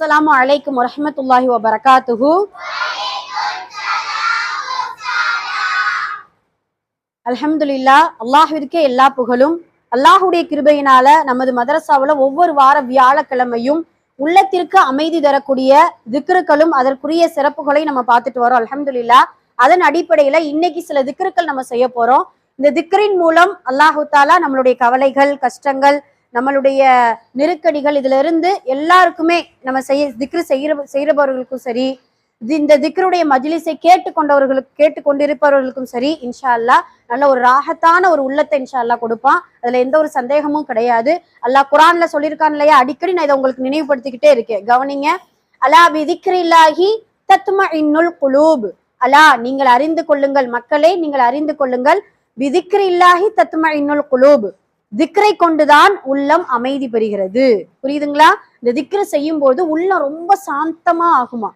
அஸ்லாம் அலைக்கும் வரமத்துல்லாஹி வபரகாத்துஹு அலமதுல்லா அல்லாஹ்விற்கே எல்லா புகழும் அல்லாஹுடைய கிருபையினால நமது மதரசாவுல ஒவ்வொரு வார வியாழக்கிழமையும் உள்ளத்திற்கு அமைதி தரக்கூடிய திக்ருக்களும் அதற்குரிய சிறப்புகளை நம்ம பார்த்துட்டு வரோம் அலமதுல்லா அதன் அடிப்படையில இன்னைக்கு சில திக்ருக்கள் நம்ம செய்ய போறோம் இந்த திக்ரின் மூலம் அல்லாஹு தாலா நம்மளுடைய கவலைகள் கஷ்டங்கள் நம்மளுடைய நெருக்கடிகள் இதுல இருந்து எல்லாருக்குமே நம்ம செய்ய திக்ரு செய்கிற செய்கிறவர்களுக்கும் சரி இந்த திக்ருடைய மஜிலிசை கேட்டுக்கொண்டவர்களுக்கு கேட்டுக்கொண்டிருப்பவர்களுக்கும் சரி இன்ஷா அல்லாஹ் நல்ல ஒரு ராகத்தான ஒரு உள்ளத்தை இன்ஷா அல்லாஹ் கொடுப்பான். அதுல எந்த ஒரு சந்தேகமும் கிடையாது. அல்லாஹ் குரான்ல சொல்லியிருக்கான் இல்லையா? அடிக்கடி நான் இதை உங்களுக்கு நினைவுபடுத்திக்கிட்டே இருக்கேன். கவனிங்க. அலா பிதிக்ரில்லாஹி தத்ம இன்னுல் குலூப். அலா நீங்கள் அறிந்து கொள்ளுங்கள். மக்களே நீங்கள் அறிந்து கொள்ளுங்கள். பிதிக்ரில்லாஹி தத்ம இன்னுல் குலூப். திக்ரை கொண்டுதான் உள்ளம் அமைதி பெறுகிறது. புரியுதுங்களா? இந்த திக்ரு செய்யும் போது உள்ளம் ரொம்ப சாந்தமா ஆகுமா?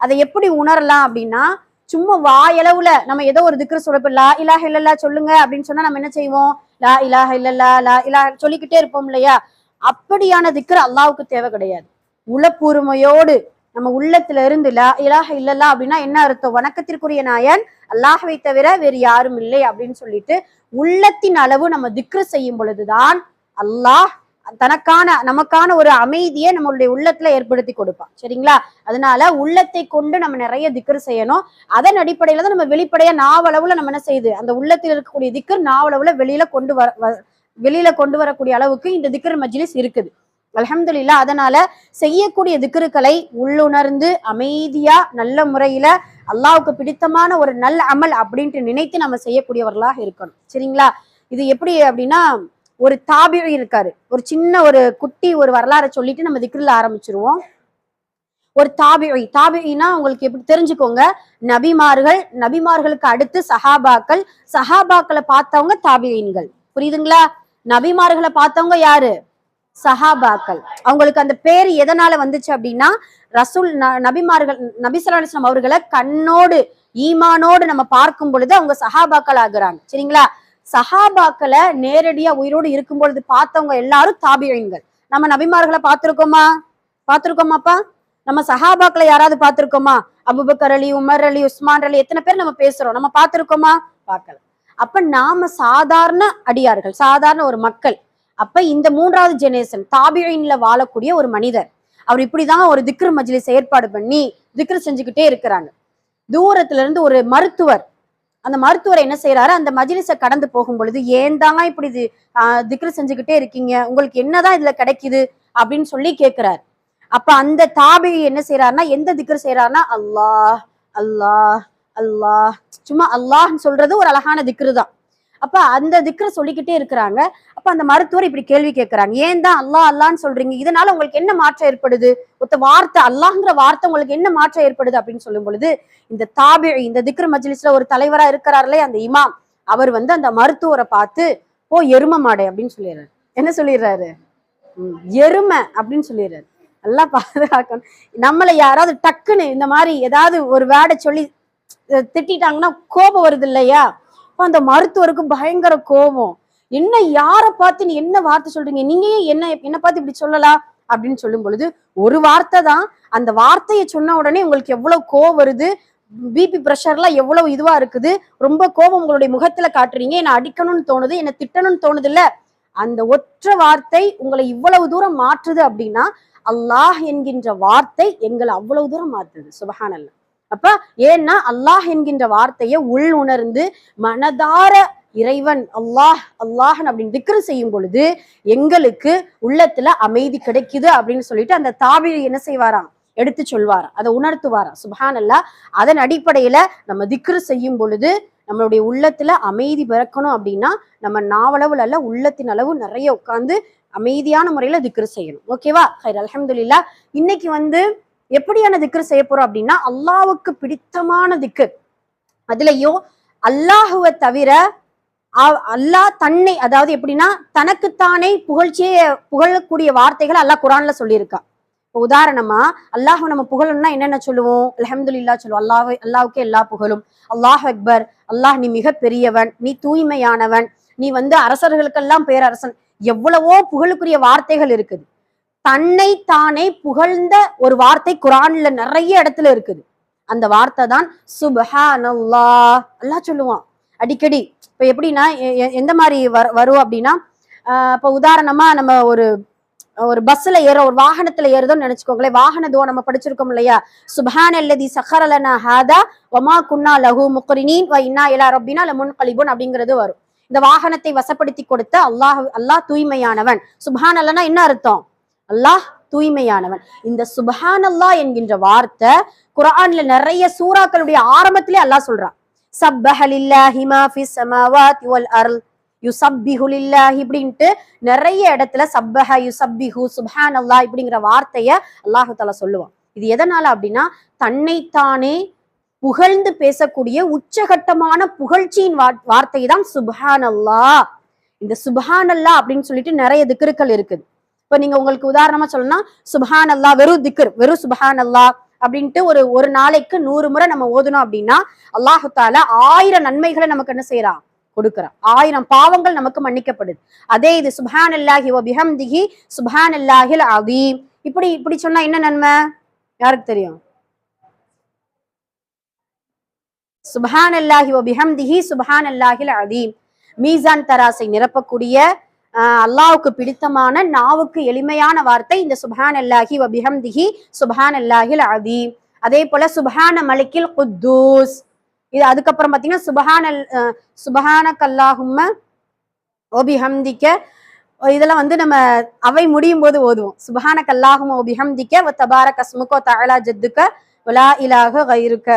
அதை எப்படி உணரலாம் அப்படின்னா சும்மா வாயளவுல நம்ம ஏதோ ஒரு திக்ரு சொல்றப்ப லா இலாஹ இல்லல்லா சொல்லுங்க அப்படின்னு சொன்னா நம்ம என்ன செய்வோம்? லா இலாஹ இல்லல்லா லா இலா சொல்லிக்கிட்டே இருப்போம் இல்லையா? அப்படியான திக்ரு அல்லாவுக்கு தேவை கிடையாது. உளப்பூர்மையோடு நம்ம உள்ளத்துல இருந்து லா இலாஹ இல்லல்லா அப்படின்னா என்ன அர்த்தம்? வணக்கத்திற்குரிய நாயன் அல்லாஹவை தவிர வேறு யாரும் இல்லை அப்படின்னு சொல்லிட்டு உள்ளத்தின் அளவு நம்ம திக்ரு செய்யும் பொழுதுதான் அல்லாஹ் தனக்கான நமக்கான ஒரு அமைதியை நம்மளுடைய உள்ளத்துல ஏற்படுத்தி கொடுப்பான். சரிங்களா? அதனால உள்ளத்தை கொண்டு நம்ம நிறைய திக்ரு செய்யணும். அதன் அடிப்படையில தான் நம்ம வெளிப்படையா நாவளவுல நம்ம என்ன செய்யுது அந்த உள்ளத்தில் இருக்கக்கூடிய திக்கர் நாவளவுல வெளியில கொண்டு வர வ- வெளியில கொண்டு வரக்கூடிய அளவுக்கு இந்த திக்கர் மஜ்லிஸ் இருக்குது. அலமதுல்லா அதனால செய்யக்கூடிய திக்ருக்களை உள்ளுணர்ந்து அமைதியா நல்ல முறையில அல்லாவுக்கு பிடித்தமான ஒரு நல்ல அமல் அப்படின்ட்டு நினைத்து நம்ம செய்யக்கூடியவர்களாக இருக்கணும். சரிங்களா? இது எப்படி அப்படின்னா ஒரு தாபிழி இருக்காரு. ஒரு சின்ன ஒரு குட்டி ஒரு வரலாறை சொல்லிட்டு நம்ம திக்ருல ஆரம்பிச்சிருவோம். ஒரு தாபிழி தாபிழினா உங்களுக்கு எப்படி தெரிஞ்சுக்கோங்க நபிமார்கள் நபிமார்களுக்கு அடுத்து சஹாபாக்கள் சஹாபாக்களை பார்த்தவங்க தாபிழீன்கள் புரியுதுங்களா? நபிமார்களை பார்த்தவங்க யாரு? சஹாபாக்கள். அவங்களுக்கு அந்த பேர் எதனால வந்துச்சு அப்படின்னா ரசூல் ந- நபிமார்கள் நபிசலாம் அவர்களை கண்ணோடு ஈமானோடு நம்ம பார்க்கும் பொழுது அவங்க சஹாபாக்கள் ஆகுறாங்க. சரிங்களா? சஹாபாக்களை நேரடியா உயிரோடு இருக்கும் பொழுது பார்த்தவங்க எல்லாரும் தாபியங்கள். நம்ம நபிமார்களை பார்த்திருக்கோமா? பார்த்திருக்கோமாப்பா? நம்ம சஹாபாக்களை யாராவது பார்த்திருக்கோமா? Abu Bakr Ali Umar Ali Usman Ali எத்தனை பேர் நம்ம பேசுறோம்? நம்ம பார்த்திருக்கோமா? பார்க்கல. அப்ப நாம சாதாரண அடியார்கள் சாதாரண ஒரு மக்கள் அப்ப இந்த மூன்றாவது ஜெனரேஷன் தாபியின்ல வாழக்கூடிய ஒரு மனிதர். அவர் இப்படிதான் ஒரு திக்ரு மஜ்லிஸ் ஏற்பாடு பண்ணி திக்ரு செஞ்சுக்கிட்டே இருக்கிறாங்க. தூரத்துல இருந்து ஒரு மருத்துவர் அந்த மருத்துவர் என்ன செய்யறாரு அந்த மஜ்லிஸை கடந்து போகும் பொழுது ஏன் தாங்க இப்படி இது, திக்ரு செஞ்சுக்கிட்டே இருக்கீங்க? உங்களுக்கு என்னதான் இதுல கிடைக்குது? அப்படின்னு சொல்லி கேக்குறாரு. அப்ப அந்த தாபி என்ன செய்யறாருன்னா எந்த திக்ரு செய்யறாருன்னா அல்லாஹ் அல்லாஹ் அல்லாஹ். சும்மா அல்லாஹ்னு சொல்றது ஒரு அழகான திக்ரு தான் அப்ப அந்த திக்ர சொல்லிக்கிட்டே இருக்கிறாங்க. அப்ப அந்த மருத்துவர் இப்படி கேள்வி கேட்கிறாங்க. ஏன் தான் அல்லா அல்லான்னு சொல்றீங்க? இதனால உங்களுக்கு என்ன மாற்றம் ஏற்படுது? ஒத்த வார்த்தை அல்லாங்கிற வார்த்தை உங்களுக்கு என்ன மாற்றம் ஏற்படுது? அப்படின்னு சொல்லும் பொழுது இந்த தாபி இந்த திக்ர மஜ்லிஸ்ல ஒரு தலைவரா இருக்கிறார்களே அந்த இமாம் அவர் வந்து அந்த மருத்துவரை பார்த்து ஓ எரும மாடை அப்படின்னு சொல்லிடுறாரு. என்ன சொல்லிடுறாரு? ம், எருமை அப்படின்னு சொல்லிடுறாரு. நல்லா பாதுகாக்கணும். நம்மளை யாராவது டக்குன்னு இந்த மாதிரி ஏதாவது ஒரு வேடை சொல்லி திட்டாங்கன்னா திட்டிட்டாங்கன்னா கோபம் வருது இல்லையா? அப்போ அந்த மருத்துவருக்கு பயங்கர கோபம். என்ன யாரை பார்த்து நீ என்ன வார்த்தை சொல்றீங்க? நீங்க ஏன் என்ன என்ன பார்த்து இப்படி சொல்லலாம் அப்படின்னு சொல்லும் பொழுது ஒரு வார்த்தை தான். அந்த வார்த்தையை சொன்ன உடனே உங்களுக்கு எவ்வளவு கோவம் வருது? பிபி ப்ரெஷர்லாம் எவ்வளவு இதுவா இருக்குது? ரொம்ப கோபம் உங்களுடைய முகத்துல காட்டுறீங்க. என்ன அடிக்கணும்னு தோணுது என்ன திட்டணும்னு தோணுது இல்ல. அந்த ஒற்ற வார்த்தை உங்களை இவ்வளவு தூரம் மாற்றுது அப்படின்னா அல்லாஹ் என்கின்ற வார்த்தை எங்களை அவ்வளவு தூரம் மாற்றுது சுபஹானல்ல. அப்ப ஏன்னா அல்லாஹ் என்கின்ற வார்த்தையை உள் உணர்ந்து மனதார இறைவன் அல்லாஹ் அல்லாஹன் அப்படின்னு திக்ரு செய்யும் பொழுது எங்களுக்கு உள்ளத்துல அமைதி கிடைக்குது அப்படின்னு சொல்லிட்டு அந்த தாபிரி என்ன செய்வாராம்? எடுத்து சொல்வாராம். அதை உணர்த்துவாராம். சுபஹான் அல்லா அதன் அடிப்படையில நம்ம திக்ரு செய்யும் பொழுது நம்மளுடைய உள்ளத்துல அமைதி பிறக்கணும் அப்படின்னா நம்ம நாவளவுல அல்ல உள்ளத்தின் அளவு நிறைய உட்கார்ந்து அமைதியான முறையில திக்ரு செய்யணும். ஓகேவா? ஹைர் அலமதுல்லா இன்னைக்கு வந்து எப்படியான திக்ரு செய்ய போறோம் அப்படின்னா அல்லாவுக்கு பிடித்தமான திக்கு அதுலயும் அல்லாஹுவை தவிர அல்லாஹ் தன்னை அதாவது எப்படின்னா தனக்குத்தானே புகழ்ச்சியை புகழக்கூடிய வார்த்தைகள் அல்லாஹ் குரான்ல சொல்லியிருக்கா. இப்போ உதாரணமா அல்லாஹ் நம்ம புகழணும்னா என்னென்ன சொல்லுவோம்? அல்ஹம்துலில்லாஹ் சொல்லுவோம். அல்லாஹ் அல்லாவுக்கு எல்லா புகழும். அல்லாஹ் அக்பர் அல்லாஹ் நீ மிக பெரியவன் நீ தூய்மையானவன் நீ வந்து அரசர்களுக்கெல்லாம் பேரரசன். எவ்வளவோ புகழுக்குரிய வார்த்தைகள் இருக்குது. தன்னை தானே புகழ்ந்த ஒரு வார்த்தை குரான்ல நிறைய இடத்துல இருக்குது. அந்த வார்த்தை தான் சுபஹானல்லா அல்லாஹ் சொல்லுவான். அடிக்கடி. இப்ப எப்படின்னா எ- எ- எந்த மாதிரி வர- வரும் அப்படின்னா ஆஹ் இப்ப உதாரணமா நம்ம ஒரு ஒரு பஸ்ல ஏற ஒரு வாகனத்துல ஏறுதோம்னு நினைச்சுக்கோங்களேன். வாகன துவா நம்ம படிச்சிருக்கோம் இல்லையா? சுபஹான் அல்லதி சஹரலனா ஹாதா ஒமா குன்னா லஹு முக்ரினீன் வ இன்னா இலா ரப்பினா லமுன் கலிபுன் அப்படிங்கிறது வரும். இந்த வாகனத்தை வசப்படுத்தி கொடுத்த அல்லாஹ் அல்லாஹ் தூய்மையானவன். சுபஹான் அல்லனா என்ன அர்த்தம்? அல்லாஹ் தூய்மையானவன். இந்த சுபஹான் அல்லாஹ் என்கின்ற வார்த்தை குரான்ல நிறைய சூறாக்களுடைய ஆரம்பத்திலே அல்லாஹ் சொல்றான். சப்பஹலில்லாஹி மாஃபி மா ஃபிஸ் வல் அர்ல் யுசப்பிஹு லில்லாஹி இப்படின்ட்டு நிறைய இடத்துல சப்பஹ யுசப்பிஹு சுபஹான் அல்லாஹ் இப்படிங்கிற வார்த்தைய அல்லாஹு தாலா சொல்லுவான். இது எதனால அப்படின்னா தன்னைத்தானே புகழ்ந்து பேசக்கூடிய உச்சகட்டமான புகழ்ச்சியின் வா- வார்த்தை தான் சுபஹான் அல்லாஹ் இந்த சுபஹான் அல்லாஹ் அப்படின்னு சொல்லிட்டு நிறைய திக்கருக்கள் இருக்குது. இப்ப நீங்க உங்களுக்கு உதாரணமா சொல்லணும்னா சுபஹான் அல்லாஹ் வெறும் திக்கர் வெறும் சுபஹான் அல்லாஹ் அப்படின்ட்டு ஒரு ஒரு நாளைக்கு நூறு முறை நம்ம ஓதணும் அப்படின்னா அல்லாஹு தால ஆயிரம் நன்மைகளை நமக்கு என்ன செய்யறான்? கொடுக்கிறான். ஆயிரம் பாவங்கள் நமக்கு மன்னிக்கப்படுது. அதே இது சுபான் அல்லாஹி ஓ பிஹம்திஹி சுபான் அல்லாஹில் அதீம் இப்படி இப்படி சொன்னா என்ன நன்மை? யாருக்கு தெரியும்? சுபான் அல்லாஹி ஓ பிஹம்திஹி சுபஹான் அல்லாஹில் அதீம் மீசான் தராசை நிரப்பக்கூடிய அல்லாவுக்கு பிடித்தமான நாவுக்கு எளிமையான வார்த்தை இந்த சுபஹான் அல்லாஹி வபிஹம்திஹி சுபஹான் அல்லாஹில் அதி அதே போல சுபஹான மலிக்கில் குத்தூஸ். இது அதுக்கப்புறம் பார்த்தீங்கன்னா சுபஹான சுபஹான கல்லாஹும்ம ஒபிஹம்திக்க இதெல்லாம் வந்து நம்ம அவை முடியும் போது ஓதுவோம். சுபஹான கல்லாகும் ஒபிஹம்திக்க தபார கஸ்முக்கோ தகலா ஜத்துக்க உலா இலாக இருக்க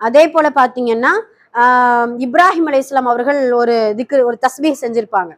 அதே போல பாத்தீங்கன்னா இப்ராஹிம் இப்ராஹிம் இஸ்லாம் அவர்கள் ஒரு திக்கு ஒரு தஸ்மீ செஞ்சிருப்பாங்க.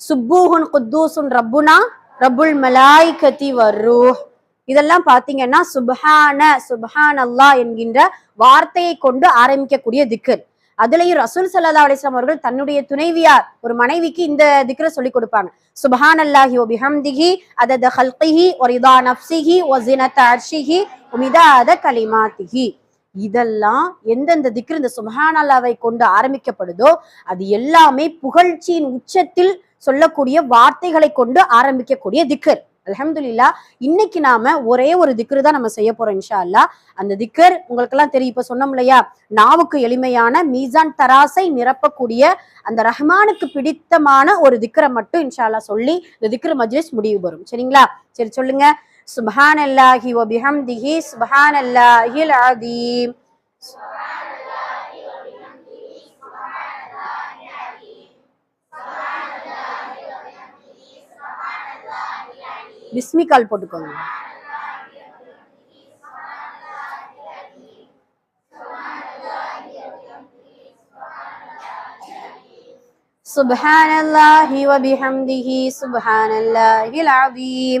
சுப்பூஹுன் குத்தூசுன் ரப்புனா ரப்புல் மலாய்கதி வர்ரூஹ் இதெல்லாம் பாத்தீங்கன்னா சுபஹான சுபஹான் அல்லாஹ் என்கின்ற வார்த்தையை கொண்டு ஆரம்பிக்கக்கூடிய திக்கர் அதுலயும் ரசூல் சல்லா அலிஸ்லாம் அவர்கள் தன்னுடைய துணைவியார் ஒரு மனைவிக்கு இந்த திக்ர சொல்லி கொடுப்பாங்க. சுபஹான் அல்லாஹி ஓ பிஹம்திஹி அதத ஹல்கிஹி ஒரிதா நப்சிஹி ஒசினத அர்ஷிஹி ஒமிதாத கலிமாத்திஹி. இதெல்லாம் எந்தெந்த திக்ர் இந்த சுப்ஹான் அல்லாவை கொண்டு ஆரம்பிக்கப்படுதோ அது எல்லாமே புகழ்ச்சியின் உச்சத்தில் சொல்லக்கூடிய வார்த்தைகளை கொண்டு ஆரம்பிக்கக்கூடிய திக்கர் அலமதுல்லா இன்னைக்கு நாம ஒரே ஒரு திக்ரு தான் நம்ம செய்ய போறோம் இன்ஷா அல்லா அந்த திக்கர் உங்களுக்கெல்லாம் தெரியும் இப்ப சொன்னோம் இல்லையா? நாவுக்கு எளிமையான மீசான் தராசை நிரப்பக்கூடிய அந்த ரஹ்மானுக்கு பிடித்தமான ஒரு திக்கரை மட்டும் இன்ஷா அல்லா சொல்லி இந்த திக்ரு மஜ்லிஸ் முடிவு வரும் சரிங்களா? சரி சொல்லுங்க. سبحان الله وبحمده سبحان الله العظيم বিস্মিকাল পটকল سبحان الله وبحمده سبحان الله العظيم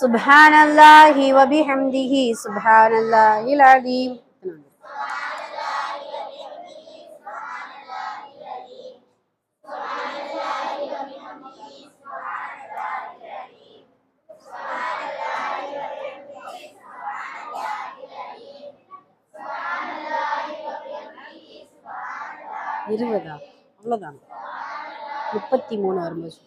سبحان الله وبحمده سبحان الله العظيم இருபதா அவ்வளோதானா முப்பத்தி மூணு வரும்போது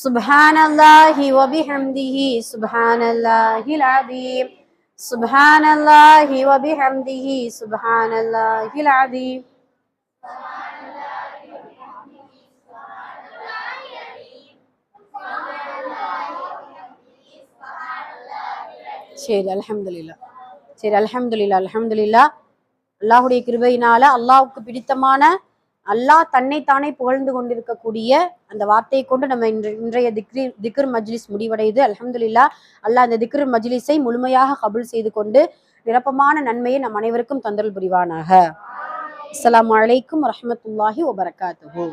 سبحان الله وبحمده سبحان الله العظيم سبحان الله وبحمده سبحان الله العظيم சரி அல்ஹம்துலில்லா சரி அல்ஹம்துலில்லா அல்ஹம்துலில்லா அல்லாஹ்வுடைய கிருபையினால அல்லாஹ்வுக்கு பிடித்தமான அல்லாஹ் தன்னைத்தானே புகழ்ந்து கொண்டிருக்கக்கூடிய அந்த வார்த்தையை கொண்டு நம்ம இன்று இன்றைய திக்ரி திக்ர் மஜ்லிஸ் முடிவடையுது. அலமதுல்லா அல்லாஹ் அந்த திக்ர் மஜ்லிஸை முழுமையாக கபுல் செய்து கொண்டு நிரப்பமான நன்மையை நம் அனைவருக்கும் தந்தல் புரிவானாக. அஸ்லாம் அலைக்கும் வரமத்துல்லாஹி வபரகாத்து